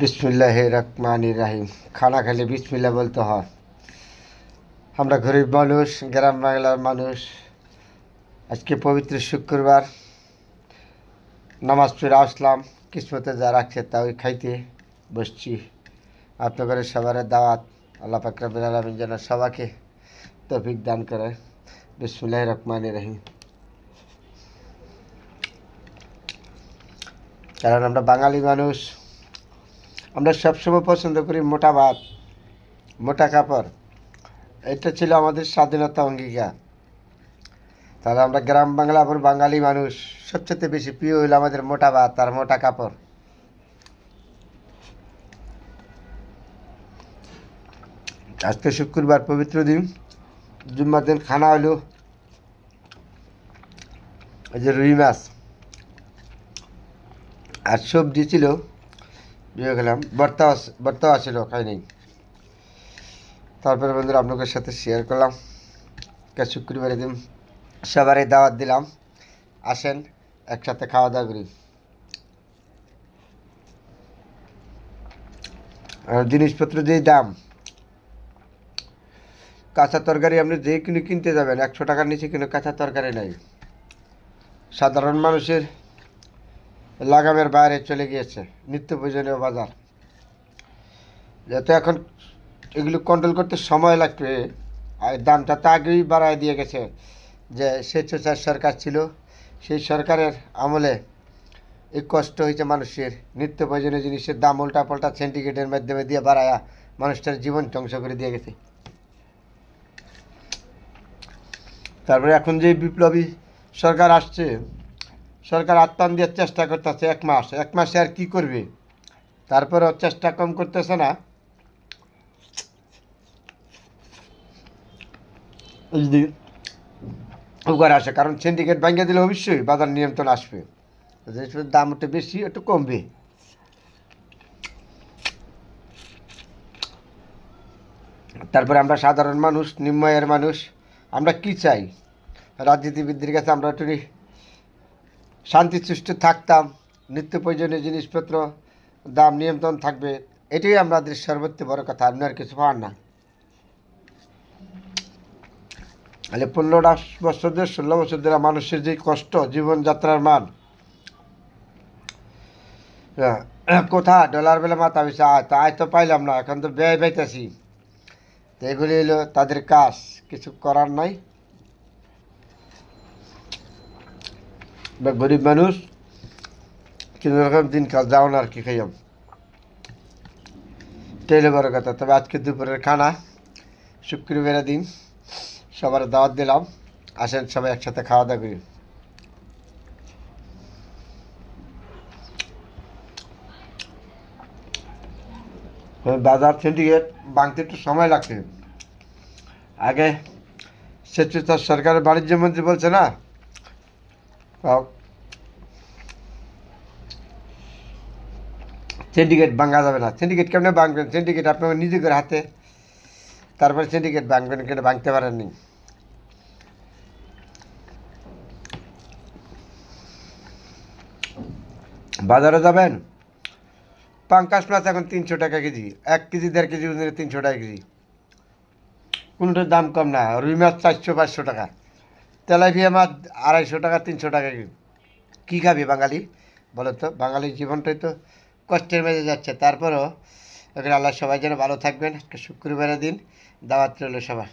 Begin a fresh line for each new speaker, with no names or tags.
বিসমিল্লাহ রহমান রাহিম। খানা খেলে বিসমিল্লা বলতে হয়। আমরা গরিব মানুষ, গ্রাম বাংলার মানুষ। আজকে পবিত্র শুক্রবার। নামাজ পড়ে আসলাম, কিসমতে যা রাখছে তা ওই খাইতে বসছি। আপনাদের সবার দাওয়াত আল্লাহ পাকরাবিন আলমিন যেন সবাইকে তৌফিক দান করে। বিসমিল্লাহ রহমান রাহিম। কারণ আমরা বাঙালি মানুষ আমরা সবসময় পছন্দ করি মোটা ভাত, মোটা কাপড়। এটা ছিল আমাদের স্বাধীনতা অঙ্গীকার। তাহলে আমরা গ্রাম বাংলা আবার বাঙালি মানুষ, সবচেয়ে বেশি প্রিয় হইল আমাদের মোটা ভাত আর মোটা কাপড়। আজকে শুক্রবার পবিত্র দিন, জুম্মার দিন খানা হলো এই যে রুই মাছ। আর সবজি ছিল দিয়ে গেলাম ভর্তাও আসছিল খাই নেই তারপরে বন্ধুরা আপনাদের সাথে শেয়ার করলাম। কে শুক্রবারের দিন সবারই দাওয়াত দিলাম। আসেন, একসাথে খাওয়া দাওয়া করি। আর জিনিসপত্র যেই দাম, কাঁচা তরকারি আপনি যে কিনে কিনতে যাবেন, একশো টাকার নিচে কিন্তু কাঁচা তরকারি নাই। সাধারণ মানুষের লাগামের বাইরে চলে গিয়েছে, নিত্য প্রয়োজনীয় বাজার। যেহেতু এখন এগুলো কন্ট্রোল করতে সময় লাগবে, আর দামটা তো আগেই বাড়ায় দিয়ে গেছে যে স্বেচ্ছাচার সরকার ছিল, সেই সরকারের আমলে এই কষ্ট হয়েছে মানুষের, নিত্য প্রয়োজনীয় জিনিসের দাম উল্টা পাল্টা সিন্ডিকেটের মাধ্যমে দিয়ে বাড়ায়া মানুষটার জীবন ধ্বংস করে দিয়ে গেছে। তারপরে এখন যে বিপ্লবী সরকার আসছে সরকার আত্মান দেওয়ার চেষ্টা করতেছে এক মাস। এক মাসে আর কি করবে? তারপরেও চেষ্টা কম করতেছে না। উপকার আসে, কারণ সিন্ডিকেট ভেঙে দিলে অবশ্যই বাজার নিয়ন্ত্রণ আসবে। জিনিসপত্রের দাম একটু বেশি, একটু কমবে। তারপরে আমরা সাধারণ মানুষ, নিম্ন মানুষ, আমরা কি চাই? রাজনীতিবিদদের কাছে আমরা একটু শান্তি সুষ্ঠু থাকতাম, নিত্য প্রয়োজনীয় জিনিসপত্র, দাম নিয়ন্ত্রণ থাকবে, এটাই আমাদের সর্বোচ্চ বড় কথা আপনি আর কিছু পান না। তাহলে পনেরোটা বছর ধরে, ষোলো বছর ধরে মানুষের যে কষ্ট, জীবনযাত্রার মান কোথা, ডলার বেলা মাথা পিছু আয় তো আয় তো পাইলাম না, এখন তো ব্যয় পাইতেছি। তো এগুলি হলো তাদের কাজ, কিছু করার নাই। বা গরিব মানুষ কিন্তু রকম দিন কাজ যাও না আর কি খাইয়াম টেলে বড় কথা তবে আজকে দুপুরের খানা শুক্রবারের দিন সবার দাওয়াত দিলাম আসেন সবাই একসাথে খাওয়া দাওয়া করি বাজার সিন্ডিকেট বাংতে একটু সময় লাগছে আগে স্বেচ্ছাচার সরকারের বাণিজ্য মন্ত্রী বলছে না সিন্ডিকেট ভাঙা যাবে না সিন্ডিকেট কেমনে ভাঙবেন সিন্ডিকেট আপনার নিজেদের হাতে তারপরে সিন্ডিকেট ভাঙবেন কেন ভাঙতে পারেননি বাজারে যাবেন পাঙ্কাশ মাছ এখন তিনশো টাকা কেজি। এক কেজি, দেড় কেজি তিনশো টাকা কেজি। কোনটার দাম কম না? রুই মাছ চারশো, পাঁচশো টাকা। তেলাপিয়া মাছ আড়াইশো টাকা, তিনশো টাকা কী খাবি বাঙালি? বলো তো, বাঙালির জীবনটাই তো কষ্টের মেজে যাচ্ছে। তারপরও এখানে আল্লাহ সবাই যেন ভালো থাকবেন। শুক্রবারের দিন দাওয়াত রইল সবার।